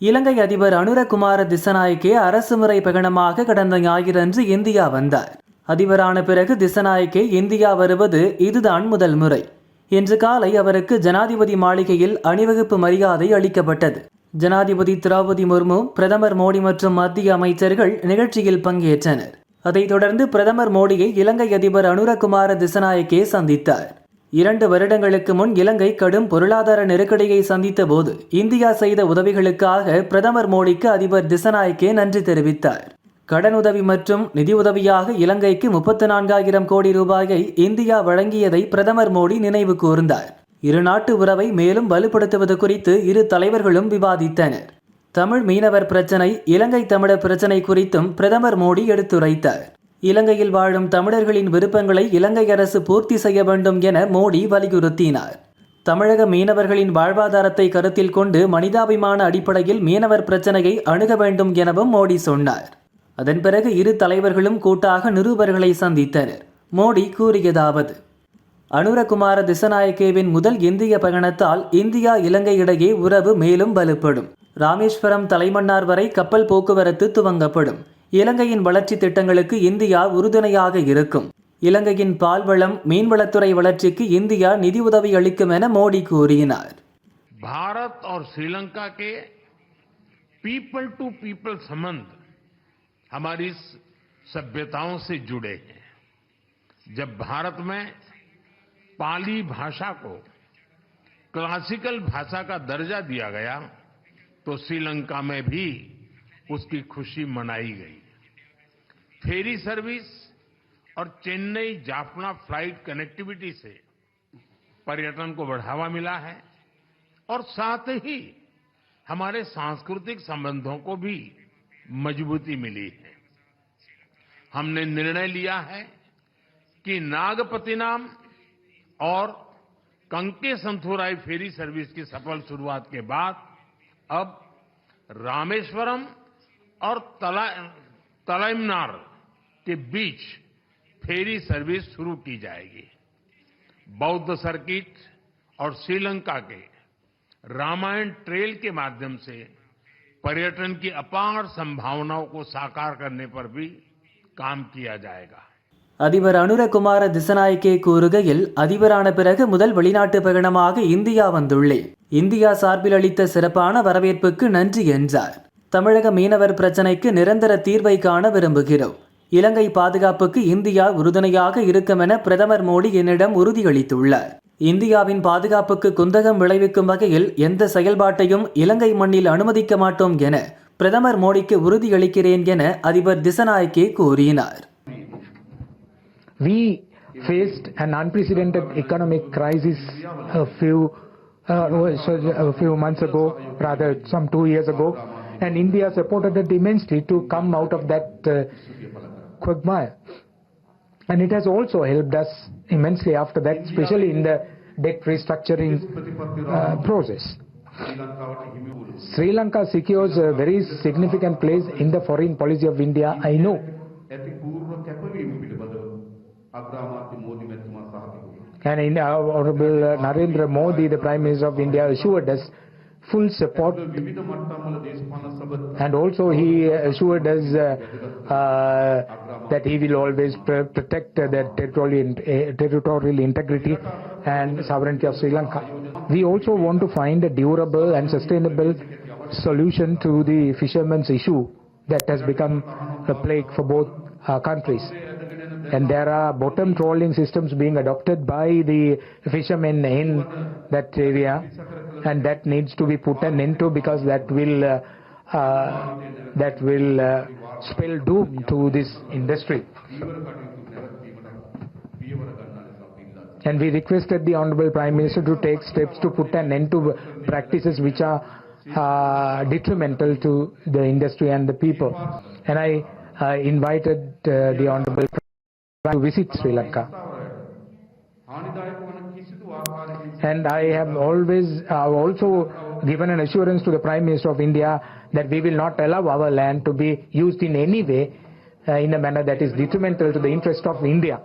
இலங்கை அதிபர் அனுரகுமார திசநாயக்கே அரசு முறை பயணமாக கடந்த ஞாயிறன்று இந்தியா வந்தார். அதிபரான பிறகு திசநாயக்கே இந்தியா வருவது இதுதான் முதல் முறை. இன்று காலை அவருக்கு ஜனாதிபதி மாளிகையில் அணிவகுப்பு மரியாதை அளிக்கப்பட்டது. ஜனாதிபதி திரௌபதி முர்மு பிரதமர் மோடி மற்றும் மத்திய அமைச்சர்கள் நிகழ்ச்சியில் பங்கேற்றனர். அதைத் தொடர்ந்து பிரதமர் மோடியை இலங்கை அதிபர் அனுரகுமார திசநாயக்கே சந்தித்தார். இரண்டு வருடங்களுக்கு முன் இலங்கை கடும் பொருளாதார நெருக்கடியை சந்தித்த போது இந்தியா செய்த உதவிகளுக்காக பிரதமர் மோடிக்கு அதிபர் திசநாயக்கே நன்றி தெரிவித்தார். கடனுதவி மற்றும் நிதியுதவியாக இலங்கைக்கு முப்பத்து நான்காயிரம் கோடி ரூபாயை இந்தியா வழங்கியதை பிரதமர் மோடி நினைவு கூர்ந்தார். இரு நாட்டு உறவை மேலும் வலுப்படுத்துவது குறித்து இரு தலைவர்களும் விவாதித்தனர். தமிழ் மீனவர் பிரச்சினை இலங்கை தமிழர் பிரச்சினை குறித்தும் பிரதமர் மோடி எடுத்துரைத்தார். இலங்கையில் வாழும் தமிழர்களின் விருப்பங்களை இலங்கை அரசு பூர்த்தி செய்ய வேண்டும் என மோடி வலியுறுத்தினார். தமிழக மீனவர்களின் வாழ்வாதாரத்தை கருத்தில் கொண்டு மனிதாபிமான அடிப்படையில் மீனவர் பிரச்சனையை அணுக வேண்டும் எனவும் மோடி சொன்னார். அதன் பிறகு இரு தலைவர்களும் கூட்டாக நிருபர்களை சந்தித்தனர். மோடி கூறியதாவது அனுரகுமார திசநாயக்கேவின் முதல் இந்திய பயணத்தால் இந்தியா இலங்கை இடையே உறவு மேலும் வலுப்படும். ராமேஸ்வரம் தலைமன்னார் வரை கப்பல் போக்குவரத்து துவங்கப்படும். இலங்கையின் வளர்ச்சி திட்டங்களுக்கு இந்தியா உறுதுணையாக இருக்கும் இலங்கையின் பால்வளம் மீன்வளத்துறை வளர்ச்சிக்கு இந்தியா நிதியுதவி அளிக்கும் என மோடி கூறினார் भारत और श्रीलंका के पीपल टू पीपल संबंध हमारी सभ्यताओं से जुड़े हैं जब भारत में पाली भाषा को क्लासिकल भाषा का दर्जा दिया गया तो श्रीलंका में भी उसकी खुशी मनाई गई। फेरी सर्विस और चेन्नई जाफना फ़्लाइट कनेक्टिविटी से पर्यटन को बढ़ावा मिला है और साथ ही हमारे सांस्कृतिक संबंधों को भी मजबूती मिली है। हमने निर्णय लिया है कि नागपतिनाम और कंके संथुराई फेरी सर्विस की सफल शुरुआत के बाद अब रामेश्वरम और तला तलाइमनार के बीच फेरी सर्विस शुरू की जाएगी बौद्ध सर्किट और श्रीलंका के रामायण ट्रेल के माध्यम से पर्यटन की अपार संभावनाओं को साकार करने पर भी काम किया जाएगा அதிபர் அனுரகுமார திசநாயக்கே கூறுகையில் அதிபரான பிறகு முதல் வெளிநாட்டு பயணமாக இந்தியா வந்துள்ளேன் இந்தியா சார்பில் அளித்த சிறப்பான வரவேற்புக்கு நன்றி என்றார் தமிழக மீனவர் பிரச்சினைக்கு நிரந்தர தீர்வை காண விரும்புகிறோம். இலங்கை பாதுகாப்புக்கு இந்தியா உறுதுணையாக இருக்கும் என பிரதமர் மோடி என்னிடம் உறுதியளித்துள்ளார். இந்தியாவின் பாதுகாப்புக்கு குந்தகம் விளைவிக்கும் வகையில் எந்த செயல்பாட்டையும் இலங்கை மண்ணில் அனுமதிக்க மாட்டோம் என பிரதமர் மோடிக்கு உறுதியளிக்கிறேன் என அதிபர் திசநாயக்கே கூறினார். We faced an unprecedented economic crisis a few uh, so a few months ago, rather some two years ago, and India supported it immensely to come out of that uh, quagmire. and It has also helped us immensely after that, especially in the debt restructuring uh, process. Sri Lanka secures a very significant place in the foreign policy of India, I know. and uh, Honorable Narendra Modi, the Prime Minister of India, assured us full support and also he assured us uh, uh, that he will always pr- protect the territorial, uh, territorial integrity and sovereignty of Sri Lanka. We also want to find a durable and sustainable solution to the fishermen's issue that has become a plague for both uh, countries. And there are bottom trawling systems being adopted by the fishermen in that area, and that needs to be put an end to because that will uh, uh, that will uh, spell doom to this industry. and We requested the Honorable Prime Minister to take steps to put an end to practices which are uh, detrimental to the industry and the people. And I invited the Honorable Prime Minister to visit Sri Lanka. and I have always also given an assurance to the Prime Minister of India that we will not allow our land to be used in any way uh, in a manner that is detrimental to the interest of India.